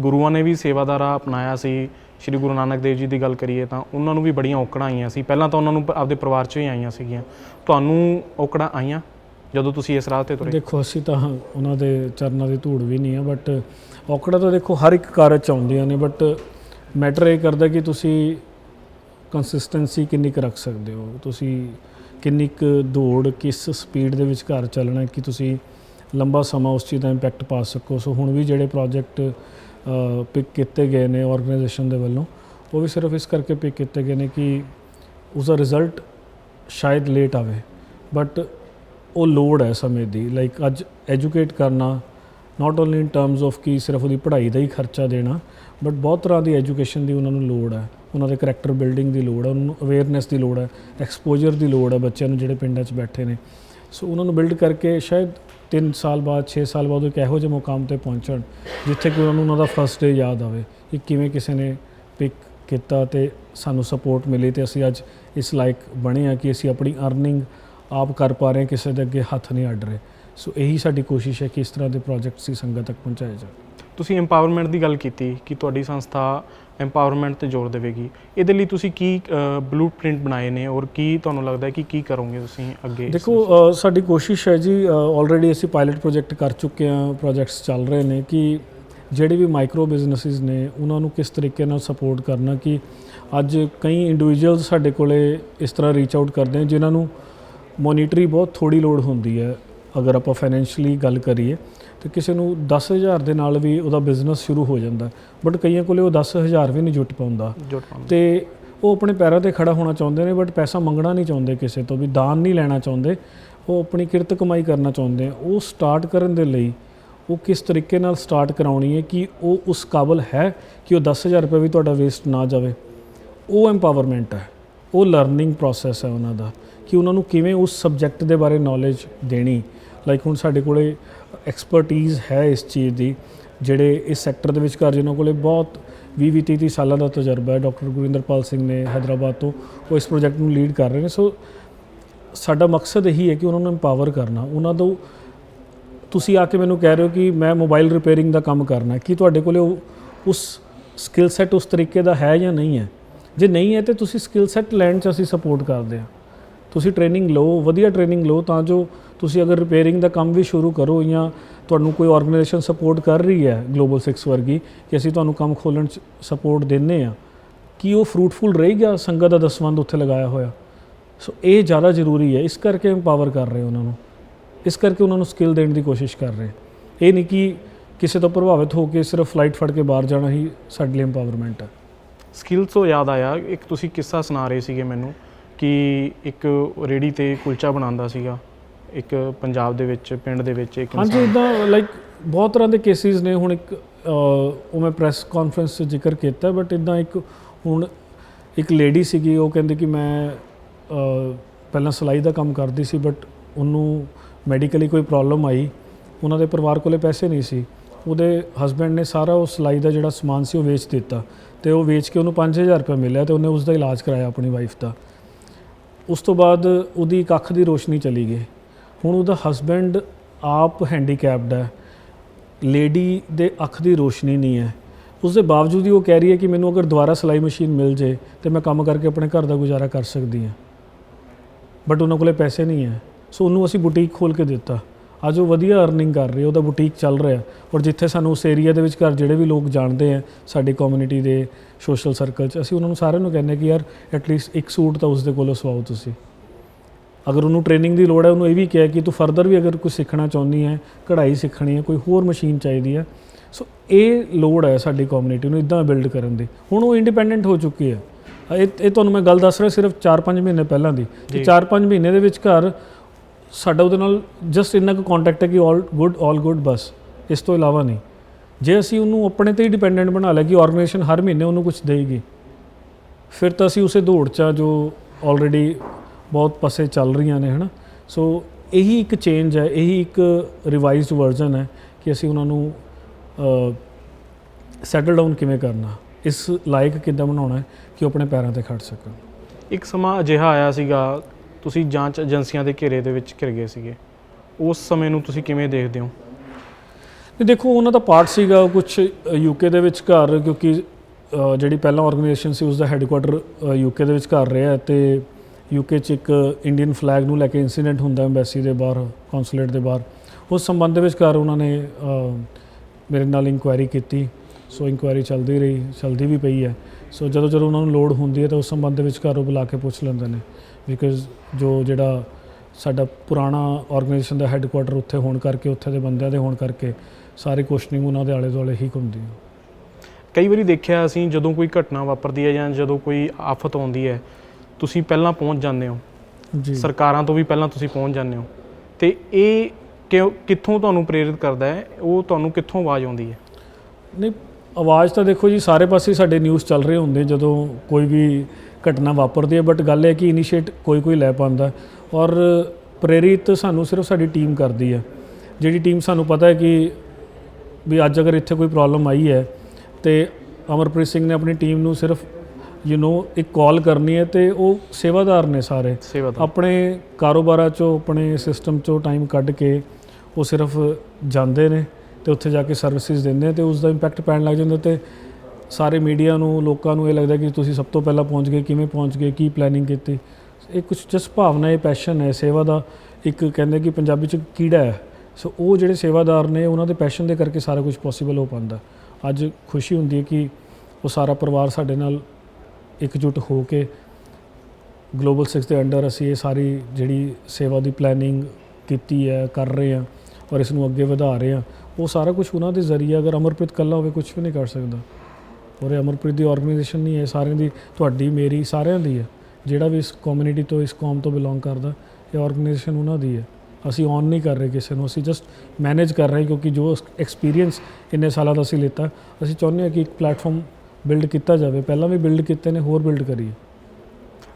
ਗੁਰੂਆਂ ਨੇ ਵੀ ਸੇਵਾ ਅਪਣਾਇਆ ਸੀ। ਸ਼੍ਰੀ ਗੁਰੂ ਨਾਨਕ ਦੇਵ ਜੀ ਦੀ ਗੱਲ ਕਰੀਏ ਤਾਂ ਉਹਨਾਂ ਨੂੰ ਵੀ ਬੜੀਆਂ ਔਕੜਾਂ ਆਈਆਂ ਸੀ। ਪਹਿਲਾਂ ਤਾਂ ਉਹਨਾਂ ਨੂੰ ਆਪਦੇ ਪਰਿਵਾਰ 'ਚੋਂ ਹੀ ਆਈਆਂ ਸੀਗੀਆਂ। ਤੁਹਾਨੂੰ ਔਕੜਾਂ ਆਈਆਂ ਜਦੋਂ ਤੁਸੀਂ ਇਸ ਰਾਹ ਤੇ ਤੁਰੇ? ਦੇਖੋ, ਅਸੀਂ ਤਾਂ ਉਹਨਾਂ ਦੇ ਚਰਨਾਂ ਦੀ ਧੂੜ ਵੀ ਨਹੀਂ ਆ ਬਟ ਔਕੜਾਂ ਤਾਂ ਦੇਖੋ, ਹਰ ਇੱਕ ਕਾਰਜ ਚ ਆਉਂਦੀਆਂ ਨੇ ਬਟ ਮੈਟਰ ਇਹ ਕਰਦਾ ਕਿ ਤੁਸੀਂ ਕੰਸਿਸਟੈਂਸੀ ਕਿੰਨੀ ਕੁ ਰੱਖ ਸਕਦੇ ਹੋ? ਤੁਸੀਂ ਕਿੰਨੀ ਕੁ ਦੌੜ, ਕਿਸ ਸਪੀਡ ਦੇ ਵਿੱਚ ਘਰ ਚੱਲਣਾ ਕਿ ਤੁਸੀਂ ਲੰਬਾ ਸਮਾਂ ਉਸ ਚੀਜ਼ ਦਾ ਇੰਪੈਕਟ ਪਾ ਸਕੋ? ਸੋ ਹੁਣ ਵੀ ਜਿਹੜੇ ਪ੍ਰੋਜੈਕਟ ਪਿਕ ਕੀਤੇ ਗਏ ਨੇ ਆਰਗੇਨਾਈਜੇਸ਼ਨ ਦੇ ਵੱਲੋਂ। ਉਹ ਵੀ ਸਿਰਫ ਇਸ ਕਰਕੇ ਪਿਕ ਕੀਤੇ ਗਏ ਨੇ ਕਿ ਉਸ ਦਾ ਰਿਜ਼ਲਟ ਸ਼ਾਇਦ ਲੇਟ ਆਵੇ। ਬਟ ਉਹ ਲੋੜ ਹੈ ਸਮੇਂ ਦੀ। ਲਾਈਕ ਅੱਜ ਐਜੂਕੇਟ ਕਰਨਾ not only in terms of ਕਿ ਸਿਰਫ ਉਹਦੀ ਪੜ੍ਹਾਈ ਦਾ ਹੀ ਖਰਚਾ ਦੇਣਾ ਬਟ ਬਹੁਤ ਤਰ੍ਹਾਂ ਦੀ ਐਜੂਕੇਸ਼ਨ ਦੀ ਉਹਨਾਂ ਨੂੰ ਲੋੜ ਹੈ। ਉਹਨਾਂ ਦੇ ਕਰੈਕਟਰ ਬਿਲਡਿੰਗ ਦੀ ਲੋੜ ਹੈ, ਉਹਨਾਂ ਨੂੰ ਅਵੇਅਰਨੈਸ ਦੀ ਲੋੜ ਹੈ ਐਕਸਪੋਜ਼ਰ ਦੀ ਲੋੜ ਹੈ ਬੱਚਿਆਂ ਨੂੰ ਜਿਹੜੇ ਪਿੰਡਾਂ 'ਚ ਬੈਠੇ ਨੇ। ਸੋ ਉਹਨਾਂ ਨੂੰ ਬਿਲਡ ਕਰਕੇ ਸ਼ਾਇਦ 3 ਸਾਲ ਬਾਅਦ 6 ਸਾਲ ਬਾਅਦ ਉਹ ਇੱਕ ਇਹੋ ਜਿਹੇ ਮੁਕਾਮ ਤੇ ਪਹੁੰਚਣ, ਜਿੱਥੇ ਕਿ ਉਹਨਾਂ ਨੂੰ ਉਹਨਾਂ ਦਾ ਫਸਟ ਡੇ ਯਾਦ ਆਵੇ ਕਿ ਕਿਵੇਂ ਕਿਸੇ ਨੇ ਪਿਕ ਕੀਤਾ ਤੇ ਸਾਨੂੰ ਸਪੋਰਟ ਮਿਲੀ ਤੇ ਅਸੀਂ ਅੱਜ ਇਸ ਲਾਇਕ ਬਣੇ ਆ ਕਿ ਅਸੀਂ ਆਪਣੀ ਅਰਨਿੰਗ ਆਪ ਕਰ ਪਾ ਰਹੇ ਕਿਸੇ ਦੇ ਅੱਗੇ ਹੱਥ ਨਹੀਂ ਅੱਡ ਰਹੇ। ਸੋ ਇਹੀ ਸਾਡੀ ਕੋਸ਼ਿਸ਼ ਹੈ ਕਿ ਇਸ ਤਰ੍ਹਾਂ ਦੇ ਪ੍ਰੋਜੈਕਟਸ ਹੀ ਸੰਗਤ ਤੱਕ ਪਹੁੰਚਾਏ ਜਾਣ ਤੁਸੀਂ ਐਮਪਾਵਰਮੈਂਟ ਦੀ ਗੱਲ ਕੀਤੀ ਕਿ ਤੁਹਾਡੀ ਸੰਸਥਾ ਐਮਪਾਵਰਮੈਂਟ ਤੇ ਜ਼ੋਰ ਦੇਵੇਗੀ ਇਹਦੇ ਲਈ ਤੁਸੀਂ ਕੀ ਬਲੂਪ੍ਰਿੰਟ ਬਣਾਏ ਨੇ ਔਰ ਕੀ ਤੁਹਾਨੂੰ ਲੱਗਦਾ ਹੈ ਕਿ ਕੀ ਕਰੋਗੇ ਤੁਸੀਂ ਅੱਗੇ ਦੇਖੋ ਸਾਡੀ ਕੋਸ਼ਿਸ਼ ਹੈ ਜੀ ਆਲਰੇਡੀ ਅਸੀਂ ਪਾਇਲਟ ਪ੍ਰੋਜੈਕਟ ਕਰ ਚੁੱਕੇ ਹਾਂ ਪ੍ਰੋਜੈਕਟਸ ਚੱਲ ਰਹੇ ਨੇ ਕਿ ਜਿਹੜੇ ਵੀ ਮਾਈਕਰੋ ਬਿਜ਼ਨੈਸਿਸ ਨੇ ਉਹਨਾਂ ਨੂੰ ਕਿਸ ਤਰੀਕੇ ਨਾਲ ਸਪੋਰਟ ਕਰਨਾ ਕਿ ਅੱਜ ਕਈ ਇੰਡੀਵਿਜੂਅਲਸ ਸਾਡੇ ਕੋਲੇ ਇਸ ਤਰ੍ਹਾਂ ਰੀਚ ਆਊਟ ਕਰਦੇ ਨੇ ਜਿਨ੍ਹਾਂ ਨੂੰ ਮੋਨੀਟਰੀ ਬਹੁਤ ਥੋੜੀ ਲੋਡ ਹੁੰਦੀ ਹੈ ਅਗਰ ਆਪਾਂ ਫਾਈਨੈਂਸ਼ੀਅਲੀ ਗੱਲ ਕਰੀਏ। ਤੇ ਕਿਸੇ ਨੂੰ 10000 ਦੇ ਨਾਲ ਵੀ ਉਹਦਾ ਬਿਜ਼ਨਸ ਸ਼ੁਰੂ ਹੋ ਜਾਂਦਾ। ਬਟ ਕਈਆਂ ਕੋਲੇ ਉਹ 10000 ਵੀ ਨਹੀਂ ਜੁਟ ਪਾਉਂਦਾ। ਤੇ ਉਹ ਆਪਣੇ ਪੈਰਾਂ ਤੇ ਖੜਾ ਹੋਣਾ ਚਾਹੁੰਦੇ ਨੇ ਬਟ ਪੈਸਾ ਮੰਗਣਾ ਨਹੀਂ ਚਾਹੁੰਦੇ ਕਿਸੇ ਤੋਂ ਵੀ ਦਾਨ ਨਹੀਂ ਲੈਣਾ ਚਾਹੁੰਦੇ। ਉਹ ਆਪਣੀ ਕਿਰਤ ਕਮਾਈ ਕਰਨਾ ਚਾਹੁੰਦੇ। ਆ ਉਹ ਸਟਾਰਟ ਕਰਨ ਦੇ ਲਈ ਉਹ ਕਿਸ ਤਰੀਕੇ ਨਾਲ ਸਟਾਰਟ ਕਰਾਉਣੀ ਹੈ ਕਿ ਉਹ ਉਸ ਕਾਬਲ ਹੈ ਕਿ ਉਹ 10000 ਰੁਪਏ ਵੀ ਤੁਹਾਡਾ ਵੇਸਟ ਨਾ ਜਾਵੇ। ਉਹ ਐਮਪਾਵਰਮੈਂਟ ਹੈ। ਉਹ ਲਰਨਿੰਗ ਪ੍ਰੋਸੈਸ ਹੈ ਉਹਨਾਂ ਦਾ। ਕਿ ਉਹਨਾਂ ਨੂੰ ਕਿਵੇਂ ਉਸ ਸਬਜੈਕਟ ਦੇ ਬਾਰੇ ਨੌਲੇਜ ਦੇਣੀ। ਲਾਈਕ ਹੁਣ ਸਾਡੇ ਕੋਲੇ ਐਕਸਪਰਟਿਜ਼ ਹੈ ਇਸ ਚੀਜ਼ ਦੀ, ਜਿਹੜੇ ਇਸ ਸੈਕਟਰ ਦੇ ਵਿੱਚ ਵਿਚਕਾਰ ਜਿਨ੍ਹਾਂ ਕੋਲੇ ਬਹੁਤ 20 ਵੀਹ 30 ਸਾਲਾਂ ਦਾ ਤਜਰਬਾ ਹੈ ਡਾਕਟਰ ਗੁਰਿੰਦਰਪਾਲ ਸਿੰਘ ਨੇ ਹੈਦਰਾਬਾਦ ਤੋਂ ਉਹ ਇਸ ਪ੍ਰੋਜੈਕਟ ਨੂੰ ਲੀਡ ਕਰ ਰਹੇ ਨੇ। ਸੋ ਸਾਡਾ ਮਕਸਦ ਇਹੀ ਹੈ ਕਿ ਉਹਨਾਂ ਨੂੰ ਐਮਪਾਵਰ ਕਰਨਾ। ਉਹਨਾਂ ਤੋਂ ਤੁਸੀਂ ਆ ਕੇ ਮੈਨੂੰ ਕਹਿ ਰਹੇ ਹੋ ਕਿ ਮੈਂ ਮੋਬਾਈਲ ਰਿਪੇਅਰਿੰਗ ਦਾ ਕੰਮ ਕਰਨਾ ਕੀ ਤੁਹਾਡੇ ਕੋਲੇ ਉਹ, ਉਸ ਸਕਿੱਲ ਸੈਟ ਉਸ ਤਰੀਕੇ ਦਾ ਹੈ ਜਾਂ ਨਹੀਂ ਹੈ? ਜੇ ਨਹੀਂ ਹੈ ਤੇ ਤੁਸੀਂ ਸਕਿੱਲ ਸੈਟ ਲੈਣ 'ਚ ਅਸੀਂ ਸਪੋਰਟ ਕਰਦੇ ਹਾਂ। ਤੁਸੀਂ ਟ੍ਰੇਨਿੰਗ ਲਓ, ਵਧੀਆ ਟ੍ਰੇਨਿੰਗ ਲਓ ਤਾਂ ਜੋ ਤੁਸੀਂ ਅਗਰ ਰਿਪੇਅਰਿੰਗ ਦਾ ਕੰਮ ਵੀ ਸ਼ੁਰੂ ਕਰੋ ਜਾਂ ਤੁਹਾਨੂੰ ਕੋਈ ਆਰਗੇਨਾਈਜੇਸ਼ਨ ਸਪੋਰਟ ਕਰ ਰਹੀ ਹੈ ਗਲੋਬਲ 6 ਵਰਗੀ ਕਿ ਅਸੀਂ ਤੁਹਾਨੂੰ ਕੰਮ ਖੋਲਣ 'ਚ ਸਪੋਰਟ ਦਿੰਨੇ ਆ ਕੀ ਉਹ ਫਰੂਟਫੁਲ ਰਹੇਗਾ ਸੰਗਤ ਦਾ ਦਸਵੰਦ ਉੱਥੇ ਲਗਾਇਆ ਹੋਇਆ। ਸੋ ਇਹ ਜ਼ਿਆਦਾ ਜ਼ਰੂਰੀ ਹੈ। ਇਸ ਕਰਕੇ ਐਮਪਾਵਰ ਕਰ ਰਹੇ ਉਹਨਾਂ ਨੂੰ। ਇਸ ਕਰਕੇ ਉਹਨਾਂ ਨੂੰ ਸਕਿੱਲ ਦੇਣ ਦੀ ਕੋਸ਼ਿਸ਼ ਕਰ ਰਹੇ। ਇਹ ਨਹੀਂ ਕਿ ਕਿਸੇ ਤੋਂ ਪ੍ਰਭਾਵਿਤ ਹੋ ਕੇ ਸਿਰਫ ਫਲਾਈਟ ਫੜ ਕੇ ਬਾਹਰ ਜਾਣਾ ਹੀ ਸਾਡੇ ਲਈ ਐਮਪਾਵਰਮੈਂਟ ਹੈ। ਸਕਿੱਲ ਤੋਂ ਯਾਦ ਆਇਆ, ਇੱਕ ਤੁਸੀਂ ਕਿੱਸਾ ਸੁਣਾ ਰਹੇ ਸੀਗੇ ਮੈਨੂੰ ਕਿ ਇੱਕ ਰੇੜੀ ਤੇ ਕੁਲਚਾ ਬਣਾਉਂਦਾ ਸੀਗਾ। ਇੱਕ ਪੰਜਾਬ ਦੇ ਵਿੱਚ ਪਿੰਡ ਦੇ ਵਿੱਚ ਇੱਕ ਹਾਂਜੀ ਇਦਾਂ ਲਾਈਕ ਬਹੁਤ ਤਰ੍ਹਾਂ ਦੇ ਕੇਸਿਸ ਨੇ। ਹੁਣ ਇੱਕ ਉਹ ਮੈਂ ਪ੍ਰੈਸ ਕਾਨਫਰੰਸ 'ਚ ਜ਼ਿਕਰ ਕੀਤਾ ਬਟ ਇਦਾਂ ਇੱਕ ਹੁਣ ਇੱਕ ਲੇਡੀ ਸੀਗੀ ਉਹ ਕਹਿੰਦੀ ਕਿ ਮੈਂ ਪਹਿਲਾਂ ਸਿਲਾਈ ਦਾ ਕੰਮ ਕਰਦੀ ਸੀ ਬਟ ਉਹਨੂੰ ਮੈਡੀਕਲੀ ਕੋਈ ਪ੍ਰੋਬਲਮ ਆਈ। ਉਹਨਾਂ ਦੇ ਪਰਿਵਾਰ ਕੋਲੇ ਪੈਸੇ ਨਹੀਂ ਸੀ। ਉਹਦੇ ਹਸਬੰਡ ਨੇ ਸਾਰਾ ਉਹ ਸਿਲਾਈ ਦਾ ਜਿਹੜਾ ਸਮਾਨ ਸੀ ਉਹ ਵੇਚ ਦਿੱਤਾ। ਤੇ ਉਹ ਵੇਚ ਕੇ ਉਹਨੂੰ 5000 ਰੁਪਏ ਮਿਲਿਆ ਤੇ ਉਹਨੇ ਉਸ ਦਾ ਇਲਾਜ ਕਰਾਇਆ ਆਪਣੀ ਵਾਈਫ ਦਾ। ਉਸ ਤੋਂ ਬਾਅਦ ਉਹਦੀ ਇੱਕ ਅੱਖ ਦੀ ਰੋਸ਼ਨੀ ਚਲੀ ਗਈ। ਹੁਣ ਉਹਦਾ ਹਸਬੰਡ ਆਪ ਹੈਂਡੀਕੈਪਡ ਹੈ। ਲੇਡੀ ਦੇ ਅੱਖ ਦੀ ਰੋਸ਼ਨੀ ਨਹੀਂ ਹੈ। ਉਸ ਦੇ ਬਾਵਜੂਦ ਹੀ ਉਹ ਕਹਿ ਰਹੀ ਹੈ ਕਿ ਮੈਨੂੰ ਅਗਰ ਦੁਬਾਰਾ ਸਿਲਾਈ ਮਸ਼ੀਨ ਮਿਲ ਜੇ, ਤੇ ਮੈਂ ਕੰਮ ਕਰਕੇ ਆਪਣੇ ਘਰ ਦਾ ਗੁਜ਼ਾਰਾ ਕਰ ਸਕਦੀ ਹਾਂ। ਬਟ ਉਹਨਾਂ ਕੋਲੇ ਪੈਸੇ ਨਹੀਂ ਹੈ। ਸੋ ਉਹਨੂੰ ਅਸੀਂ ਬੁਟੀਕ ਖੋਲ ਕੇ ਦਿੱਤਾ। ਅੱਜ ਉਹ ਵਧੀਆ ਅਰਨਿੰਗ ਕਰ ਰਹੀ ਹੈ। ਉਹਦਾ ਬੁਟੀਕ ਚੱਲ ਰਿਹਾ ਔਰ ਜਿੱਥੇ ਸਾਨੂੰ ਉਸ ਏਰੀਆ ਦੇ ਵਿੱਚ ਘਰ ਜਿਹੜੇ ਵੀ ਲੋਕ ਜਾਣਦੇ ਆ ਸਾਡੀ ਕਮਿਊਨਿਟੀ ਦੇ ਸੋਸ਼ਲ ਸਰਕਲ 'ਚ, ਅਸੀਂ ਉਹਨਾਂ ਨੂੰ ਸਾਰਿਆਂ ਨੂੰ ਕਹਿੰਦੇ ਕਿ ਯਾਰ ਐਟਲੀਸਟ ਇੱਕ ਸੂਟ ਤਾਂ ਉਸ ਦੇ ਕੋਲੋਂ ਸਵਾਓ ਤੁਸੀਂ। ਅਗਰ ਉਹਨੂੰ ਟ੍ਰੇਨਿੰਗ ਦੀ ਲੋੜ ਹੈ ਉਹਨੂੰ ਇਹ ਵੀ ਕਿਹਾ ਕਿ ਤੂੰ ਫਰਦਰ ਵੀ ਅਗਰ ਕੁਝ ਸਿੱਖਣਾ ਚਾਹੁੰਦੀ ਹੈ ਕਢਾਈ ਸਿੱਖਣੀ ਹੈ ਕੋਈ ਹੋਰ ਮਸ਼ੀਨ ਚਾਹੀਦੀ ਹੈ ਸੋ ਇਹ ਲੋੜ ਹੈ ਸਾਡੀ ਕਮਿਊਨਿਟੀ ਨੂੰ ਇਦਾਂ ਬਿਲਡ ਕਰਨ ਦੀ। ਹੁਣ ਉਹ ਇੰਡੀਪੈਂਡੈਂਟ ਹੋ ਚੁੱਕੀ ਹੈ। ਇਹ ਇਹ ਤੁਹਾਨੂੰ ਮੈਂ ਗੱਲ ਦੱਸ ਰਿਹਾ ਸਿਰਫ 4-5 ਮਹੀਨੇ ਪਹਿਲਾਂ ਦੀ। ਤੇ ਜੀ। 4-5 ਮਹੀਨੇ ਦੇ ਵਿੱਚ ਘਰ ਸਾਡਾ ਉਹਦੇ ਨਾਲ ਜਸਟ ਇੰਨਾ ਕੁ ਕੰਟੈਕਟ ਹੈ ਕਿ ਆਲ ਗੁੱਡ ਆਲ ਗੁੱਡ ਬਸ। ਇਸ ਤੋਂ ਇਲਾਵਾ ਨਹੀਂ। ਜੇ ਅਸੀਂ ਉਹਨੂੰ ਆਪਣੇ ਤੇ ਹੀ ਡਿਪੈਂਡੈਂਟ ਬਣਾ ਲਿਆ ਕਿ ਆਰਗੇਨਾਈਜੇਸ਼ਨ ਹਰ ਮਹੀਨੇ ਉਹਨੂੰ ਕੁਝ ਦੇਗੀ ਫਿਰ ਤਾਂ ਅਸੀਂ ਉਸੇ ਦੌੜ 'ਚ ਜੋ ਆਲਰੇਡੀ ਬਹੁਤ ਪਾਸੇ ਚੱਲ ਰਹੀਆਂ ਨੇ ਹਨਾ? ਸੋ ਇਹੀ ਇੱਕ ਚੇਂਜ ਹੈ ਇਹੀ ਇੱਕ ਰਿਵਾਈਜ਼ਡ ਵਰਜ਼ਨ ਹੈ ਕਿ ਅਸੀਂ ਉਹਨਾਂ ਨੂੰ ਸੈਟਲ ਡਾਊਨ ਕਿਵੇਂ ਕਰਨਾ? ਇਸ ਲਾਇਕ ਕਿੱਦਾਂ ਬਣਾਉਣਾ ਕਿ ਉਹ ਆਪਣੇ ਪੈਰਾਂ ਤੇ ਖੜ ਸਕਣ? ਇੱਕ ਸਮਾਂ ਅਜਿਹਾ ਆਇਆ ਸੀਗਾ ਤੁਸੀਂ ਜਾਂਚ ਏਜੰਸੀਆਂ ਦੇ ਘੇਰੇ ਦੇ ਵਿੱਚ ਘਿਰ ਗਏ ਸੀਗੇ। ਉਸ ਸਮੇਂ ਨੂੰ ਤੁਸੀਂ ਕਿਵੇਂ ਦੇਖਦੇ ਹੋ? ਦੇਖੋ ਉਹਨਾਂ ਦਾ ਪਾਰਟ ਸੀਗਾ ਕੁਝ ਯੂਕੇ ਦੇ ਵਿੱਚ ਘਰ ਕਿਉਂਕਿ ਜਿਹੜੀ ਪਹਿਲਾਂ ਆਰਗੇਨਾਈਜੇਸ਼ਨ ਸੀ ਉਸ ਦਾ ਹੈੱਡਕੁਆਟਰ ਯੂਕੇ ਦੇ ਵਿੱਚ ਘਰ ਰਿਹਾ ਤੇ ਯੂਕੇ 'ਚ ਇੱਕ ਇੰਡੀਅਨ ਫਲੈਗ ਨੂੰ ਲੈ ਕੇ ਇਨਸੀਡੈਂਟ ਹੁੰਦਾ ਐਮਬੈਸੀ ਦੇ ਬਾਹਰ ਕੌਂਸੂਲੇਟ ਦੇ ਬਾਹਰ। ਉਸ ਸੰਬੰਧ ਦੇ ਵਿੱਚ ਘਰ ਉਹਨਾਂ ਨੇ ਮੇਰੇ ਨਾਲ ਇਨਕੁਆਇਰੀ ਕੀਤੀ। ਸੋ ਇਨਕੁਆਇਰੀ ਚੱਲਦੀ ਰਹੀ, ਚੱਲਦੀ ਵੀ ਪਈ ਹੈ। ਸੋ ਜਦੋਂ ਜਦੋਂ ਉਹਨਾਂ ਨੂੰ ਲੋੜ ਹੁੰਦੀ ਹੈ ਤਾਂ ਉਸ ਸੰਬੰਧ ਦੇ ਵਿੱਚ ਘਰ ਉਹ ਬੁਲਾ ਕੇ ਪੁੱਛ ਲੈਂਦੇ ਨੇ। ਬਿਕਾਜ਼ ਜੋ ਜਿਹੜਾ ਸਾਡਾ ਪੁਰਾਣਾ ਆਰਗੇਨਾਈਜੇਸ਼ਨ ਦਾ ਹੈੱਡਕੁਆਟਰ ਉੱਥੇ ਹੋਣ ਕਰਕੇ, ਉੱਥੇ ਦੇ ਬੰਦਿਆਂ ਦੇ ਹੋਣ ਕਰਕੇ, ਸਾਰੀ ਕੁਐਸਚਨਿੰਗ ਉਹਨਾਂ ਦੇ ਆਲੇ ਦੁਆਲੇ ਹੀ ਘੁੰਮਦੀ ਹੈ। ਕਈ ਵਾਰੀ ਦੇਖਿਆ ਅਸੀਂ ਜਦੋਂ ਕੋਈ ਘਟਨਾ ਵਾਪਰਦੀ ਹੈ ਜਾਂ ਜਦੋਂ ਕੋਈ ਆਫਤ ਆਉਂਦੀ ਹੈ ਤੁਸੀਂ ਪਹਿਲਾਂ ਪਹੁੰਚ ਜਾਂਦੇ ਹੋ। ਜੀ। ਸਰਕਾਰਾਂ ਤੋਂ ਵੀ ਪਹਿਲਾਂ ਤੁਸੀਂ ਪਹੁੰਚ ਜਾਂਦੇ ਹੋ। ਤੇ ਇਹ ਕਿਉਂ ਕਿੱਥੋਂ ਤੁਹਾਨੂੰ ਪ੍ਰੇਰਿਤ ਕਰਦਾ ਹੈ? ਉਹ ਤੁਹਾਨੂੰ ਕਿੱਥੋਂ ਆਵਾਜ਼ ਆਉਂਦੀ ਹੈ? ਨਹੀਂ ਆਵਾਜ਼ ਤਾਂ ਦੇਖੋ ਜੀ ਸਾਰੇ ਪਾਸੇ ਸਾਡੇ ਨਿਊਜ਼ ਚੱਲ ਰਹੇ ਹੁੰਦੇ ਜਦੋਂ ਕੋਈ ਵੀ ਘਟਨਾ ਵਾਪਰਦੀ ਹੈ ਬਟ ਗੱਲ ਇਹ ਹੈ ਕਿ ਇਨੀਸ਼ੀਏਟ ਕੋਈ ਕੋਈ ਲੈ ਪਾਉਂਦਾ ਔਰ ਪ੍ਰੇਰਿਤ ਸਾਨੂੰ ਸਿਰਫ ਸਾਡੀ ਟੀਮ ਕਰਦੀ ਹੈ। ਜਿਹੜੀ ਟੀਮ ਸਾਨੂੰ ਪਤਾ ਹੈ ਕਿ ਵੀ ਅੱਜ ਅਗਰ ਇੱਥੇ ਕੋਈ ਪ੍ਰੋਬਲਮ ਆਈ ਹੈ ਤੇ ਅਮਰਪ੍ਰੀਤ ਸਿੰਘ ਨੇ ਆਪਣੀ ਟੀਮ ਨੂੰ ਸਿਰਫ ਯੂ نو ਇੱਕ ਕਾਲ ਕਰਨੀ ਹੈ ਤੇ ਉਹ ਸੇਵਾਦਾਰ ਨੇ ਸਾਰੇ। ਸੇਵਾ ਦਾ ਆਪਣੇ ਕਾਰੋਬਾਰਾਂ ਚੋਂ ਆਪਣੇ ਸਿਸਟਮ ਚੋਂ ਟਾਈਮ ਕੱਢ ਕੇ ਉਹ ਸਿਰਫ ਜਾਂਦੇ ਨੇ ਤੇ ਉੱਥੇ ਜਾ ਕੇ ਸਰਵਿਸਿਜ਼ ਦਿੰਦੇ ਆ ਤੇ ਉਸ ਦਾ ਇੰਪੈਕਟ ਪੈਣ ਲੱਗ ਜਾਂਦਾ ਤੇ ਸਾਰੇ ਮੀਡੀਆ ਨੂੰ ਲੋਕਾਂ ਨੂੰ ਇਹ ਲੱਗਦਾ ਕਿ ਤੁਸੀਂ ਸਭ ਤੋਂ ਪਹਿਲਾਂ ਪਹੁੰਚ ਗਏ ਕਿਵੇਂ ਪਹੁੰਚ ਗਏ ਕੀ ਪਲੈਨਿੰਗ ਕੀਤੀ। ਇਹ ਕੁਝ ਜਸ ਭਾਵਨਾ ਇਹ ਪੈਸ਼ਨ ਹੈ ਸੇਵਾ ਦਾ ਇੱਕ ਕਹਿੰਦੇ ਕਿ ਪੰਜਾਬੀ ਚ ਕੀੜਾ ਹੈ। ਸੋ ਉਹ ਜਿਹੜੇ ਸੇਵਾਦਾਰ ਨੇ ਉਹਨਾਂ ਦੇ ਪੈਸ਼ਨ ਦੇ ਕਰਕੇ ਸਾਰਾ ਕੁਝ ਪੋਸੀਬਲ ਹੋ ਪਾਉਂਦਾ। ਅੱਜ ਖੁਸ਼ੀ ਹੁੰਦੀ ਹੈ ਕਿ ਉਹ ਸਾਰਾ ਪਰਿਵਾਰ ਸਾਡੇ ਨਾਲ ਇਕਜੁੱਟ ਹੋ ਕੇ ਗਲੋਬਲ 6 ਦੇ ਅੰਡਰ ਅਸੀਂ ਇਹ ਸਾਰੀ ਜਿਹੜੀ ਸੇਵਾ ਦੀ ਪਲੈਨਿੰਗ ਕੀਤੀ ਹੈ, ਕਰ ਰਹੇ ਹਾਂ ਔਰ ਇਸ ਨੂੰ ਅੱਗੇ ਵਧਾ ਰਹੇ ਹਾਂ, ਉਹ ਸਾਰਾ ਕੁਝ ਉਹਨਾਂ ਦੇ ਜ਼ਰੀਏ ਅਗਰ ਅਮਰਪ੍ਰੀਤ ਕੱਲਾ ਹੋਵੇ ਕੁਝ ਵੀ ਨਹੀਂ ਕਰ ਸਕਦਾ। ਔਰ ਇਹ ਅਮਰਪ੍ਰੀਤ ਦੀ ਆਰਗੇਨਾਈਜੇਸ਼ਨ ਨਹੀਂ ਹੈ ਸਾਰਿਆਂ ਦੀ ਤੁਹਾਡੀ, ਮੇਰੀ, ਸਾਰਿਆਂ ਦੀ ਹੈ। ਜਿਹੜਾ ਵੀ ਇਸ ਕਮਿਊਨਿਟੀ ਤੋਂ, ਇਸ ਕੌਮ ਤੋਂ ਬਿਲੋਂਗ ਕਰਦਾ, ਇਹ ਆਰਗੇਨਾਈਜੇਸ਼ਨ ਉਹਨਾਂ ਦੀ ਹੈ। ਅਸੀਂ ਔਨ ਨਹੀਂ ਕਰ ਰਹੇ ਕਿਸੇ ਨੂੰ, ਅਸੀਂ ਜਸਟ ਮੈਨੇਜ ਕਰ ਰਹੇ ਕਿਉਂਕਿ ਜੋ ਐਕਸਪੀਰੀਅੰਸ ਇੰਨੇ ਸਾਲਾਂ ਦਾ ਅਸੀਂ ਲਿੱਤਾ, ਅਸੀਂ ਚਾਹੁੰਦੇ ਹਾਂ ਕਿ ਇੱਕ ਪਲੇਟਫਾਰਮ ਬਿਲਡ ਕੀਤਾ ਜਾਵੇ ਪਹਿਲਾਂ ਵੀ ਬਿਲਡ ਕੀਤੇ ਨੇ ਹੋਰ ਬਿਲਡ ਕਰੀਏ।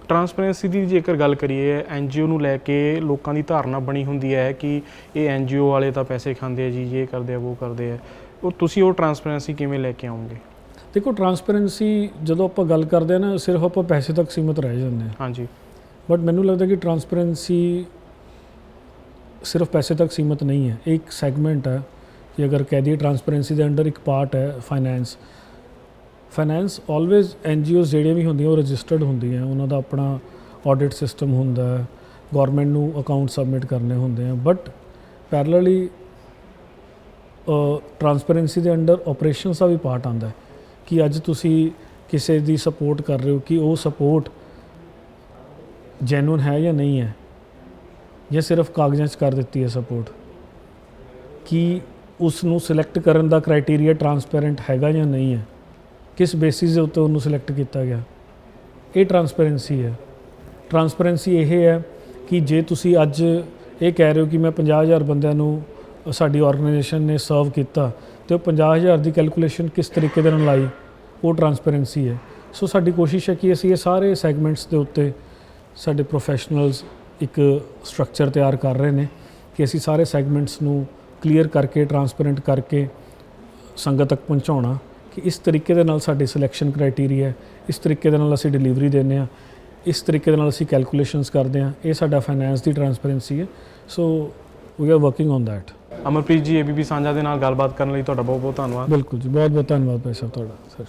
ਟਰਾਂਸਪੇਰੈਂਸੀ ਦੀ ਜੇਕਰ ਗੱਲ ਕਰੀਏ ਐਨਜੀਓ ਨੂੰ ਲੈ ਕੇ ਲੋਕਾਂ ਦੀ ਧਾਰਨਾ ਬਣੀ ਹੁੰਦੀ ਹੈ ਕਿ ਇਹ ਐਨਜੀਓ ਵਾਲੇ ਤਾਂ ਪੈਸੇ ਖਾਂਦੇ ਆ ਜੀ ਇਹ ਕਰਦੇ ਆ ਉਹ ਕਰਦੇ ਆ। ਉਹ ਤੁਸੀਂ ਉਹ ਟਰਾਂਸਪੇਰੈਂਸੀ ਕਿਵੇਂ ਲੈ ਕੇ ਆਉਂਗੇ ਦੇਖੋ ਟਰਾਂਸਪੇਰੈਂਸੀ ਜਦੋਂ ਆਪਾਂ ਗੱਲ ਕਰਦੇ ਹਾਂ ਨਾ ਸਿਰਫ ਆਪਾਂ ਪੈਸੇ ਤੱਕ ਸੀਮਿਤ ਰਹਿ ਜਾਂਦੇ ਹਾਂ ਹਾਂਜੀ। ਬਟ ਮੈਨੂੰ ਲੱਗਦਾ ਕਿ ਟਰਾਂਸਪੇਰੈਂਸੀ ਸਿਰਫ ਪੈਸੇ ਤੱਕ ਸੀਮਿਤ ਨਹੀਂ ਹੈ। ਇਹ ਇੱਕ ਸੈਗਮੈਂਟ ਹੈ ਕਿ ਅਗਰ ਕਹਿ ਦਈਏ ਟਰਾਂਸਪੇਰੈਂਸੀ ਦੇ ਅੰਡਰ ਇੱਕ ਪਾਰਟ ਹੈ ਫਾਈਨੈਂਸ ਫਾਈਨੈਂਸ ਆਲਵੇਜ਼ ਐਨਜੀਓਜ਼ ਜਿਹੜੀਆਂ ਵੀ ਹੁੰਦੀਆਂ, ਉਹ ਰਜਿਸਟਰਡ ਹੁੰਦੀਆਂ। ਉਹਨਾਂ ਦਾ ਆਪਣਾ ਆਡਿਟ ਸਿਸਟਮ ਹੁੰਦਾ ਹੈ। ਗਵਰਨਮੈਂਟ ਨੂੰ ਅਕਾਊਂਟ ਸਬਮਿਟ ਕਰਨੇ ਹੁੰਦੇ ਆ। ਬਟ ਪੈਰਲਲੀ ਟਰਾਂਸਪੇਰੈਂਸੀ ਦੇ ਅੰਡਰ ਆਪਰੇਸ਼ਨਸ ਦਾ ਵੀ ਪਾਰਟ ਆਉਂਦਾ ਹੈ ਕਿ ਅੱਜ ਤੁਸੀਂ ਕਿਸੇ ਦੀ ਸਪੋਰਟ ਕਰ ਰਹੇ ਹੋ ਕਿ ਉਹ ਸਪੋਰਟ ਜੈਨੂਨ ਹੈ ਜਾਂ ਨਹੀਂ ਹੈ। ਜਾਂ ਸਿਰਫ ਕਾਗਜ਼ਾਂ 'ਚ ਕਰ ਦਿੱਤੀ ਹੈ ਸਪੋਰਟ ਕਿ ਉਸ ਨੂੰ ਸਿਲੈਕਟ ਕਰਨ ਦਾ ਕ੍ਰਾਈਟੇਰੀਆ ਟਰਾਂਸਪੇਰੈਂਟ ਹੈਗਾ ਜਾਂ ਨਹੀਂ ਹੈ। ਕਿਸ ਬੇਸਿਸ ਦੇ ਉੱਤੇ ਉਹਨੂੰ ਸਿਲੈਕਟ ਕੀਤਾ ਗਿਆ। ਇਹ ਟਰਾਂਸਪੇਰੈਂਸੀ ਹੈ। ਟਰਾਂਸਪੇਰੈਂਸੀ ਇਹ ਹੈ ਕਿ ਜੇ ਤੁਸੀਂ ਅੱਜ ਇਹ ਕਹਿ ਰਹੇ ਹੋ ਕਿ ਮੈਂ 50000 ਬੰਦਿਆਂ ਨੂੰ, ਸਾਡੀ ਆਰਗੇਨਾਈਜੇਸ਼ਨ ਨੇ ਸਰਵ ਕੀਤਾ, ਤੇ ਉਹ 50000 ਦੀ ਕੈਲਕੂਲੇਸ਼ਨ ਕਿਸ ਤਰੀਕੇ ਦੇ ਨਾਲ ਲਾਈ, ਉਹ ਟਰਾਂਸਪੇਰੈਂਸੀ ਹੈ। ਸੋ ਸਾਡੀ ਕੋਸ਼ਿਸ਼ ਹੈ ਕਿ ਅਸੀਂ ਇਹ ਸਾਰੇ ਸੈਗਮੈਂਟਸ ਦੇ ਉੱਤੇ ਸਾਡੇ ਪ੍ਰੋਫੈਸ਼ਨਲਸ ਇੱਕ ਸਟਰਕਚਰ ਤਿਆਰ ਕਰ ਰਹੇ ਨੇ ਕਿ ਅਸੀਂ ਸਾਰੇ ਸੈਗਮੈਂਟਸ ਨੂੰ ਕਲੀਅਰ ਕਰਕੇ ਟਰਾਂਸਪੇਰੈਂਟ ਕਰਕੇ ਸੰਗਤ ਤੱਕ ਪਹੁੰਚਾਉਣਾ। ਕਿ ਇਸ ਤਰੀਕੇ ਦੇ ਨਾਲ ਸਾਡੀ ਸਿਲੈਕਸ਼ਨ ਕ੍ਰਾਈਟੇਰੀਆ ਹੈ ਇਸ ਤਰੀਕੇ ਦੇ ਨਾਲ ਅਸੀਂ ਡਿਲੀਵਰੀ ਦਿੰਦੇ ਹਾਂ ਇਸ ਤਰੀਕੇ ਦੇ ਨਾਲ ਅਸੀਂ ਕੈਲਕੂਲੇਸ਼ਨਸ ਕਰਦੇ ਹਾਂ ਇਹ ਸਾਡਾ ਫਾਈਨੈਂਸ ਦੀ ਟਰਾਂਸਪੇਰੈਂਸੀ ਹੈ। So we are working on that Amarpreet ji ABP Sanjha ਦੇ ਨਾਲ ਗੱਲਬਾਤ ਕਰਨ ਲਈ ਤੁਹਾਡਾ ਬਹੁਤ ਬਹੁਤ ਧੰਨਵਾਦ। ਬਿਲਕੁਲ ਜੀ ਬਹੁਤ ਬਹੁਤ ਧੰਨਵਾਦ ਭਾਈ ਸਾਹਿਬ ਤੁਹਾਡਾ ਸਰ।